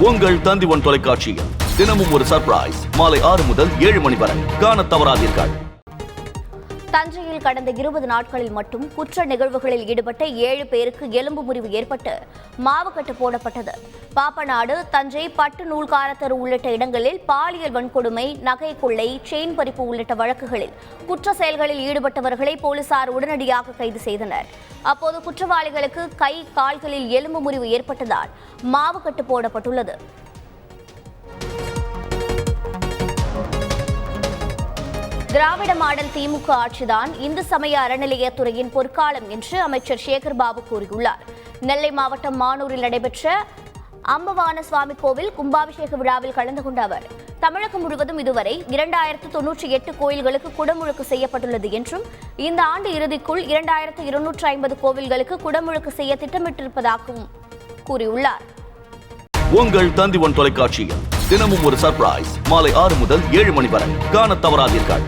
உங்கள் தந்திவன் தொலைக்காட்சியில் தினமும் ஒரு சர்ப்ரைஸ் மாலை ஆறு முதல் ஏழு மணி வரை. காண தவறாதீர்கள். தஞ்சையில் கடந்த இருபது நாட்களில் மட்டும் குற்ற நிகழ்வுகளில் ஈடுபட்ட ஏழு பேருக்கு எலும்பு முறிவு ஏற்பட்டு மாவுக்கட்டு போடப்பட்டது. பாப்பநாடு தஞ்சை பட்டு நூல்காரத்தரு உள்ளிட்ட இடங்களில் பாலியல் வன்கொடுமை நகை கொள்ளை செயின் பறிப்பு உள்ளிட்ட வழக்குகளில் குற்ற செயல்களில் ஈடுபட்டவர்களை போலீசார் உடனடியாக கைது செய்தனர். அப்போது குற்றவாளிகளுக்கு கை கால்களில் எலும்பு முறிவு ஏற்பட்டதால் மாவுக்கட்டு போடப்பட்டுள்ளது. திராவிட மாடல் திமுக ஆட்சிதான் இந்து சமய அறநிலையத்துறையின் பொற்காலம் என்று அமைச்சர் சேகர் பாபு கூறியுள்ளார். நெல்லை மாவட்டம் மானூரில் நடைபெற்ற அம்பவான சுவாமி கோவில் கும்பாபிஷேக விழாவில் கலந்து கொண்ட அவர் தமிழகம் முழுவதும் இதுவரை இரண்டாயிரத்து தொன்னூற்றி எட்டு கோயில்களுக்கு குடமுழுக்கு செய்யப்பட்டுள்ளது என்றும் இந்த ஆண்டு இறுதிக்குள் இரண்டாயிரத்து இருநூற்று ஐம்பது கோவில்களுக்கு குடமுழுக்கு செய்ய திட்டமிட்டிருப்பதாகவும் கூறியுள்ளார். உங்கள் தந்திவன் தொலைக்காட்சியில் தினமும் ஒரு சர்ப்ரைஸ் மாலை ஆறு முதல் ஏழு மணி வரை. காண தவறாதீர்கள்.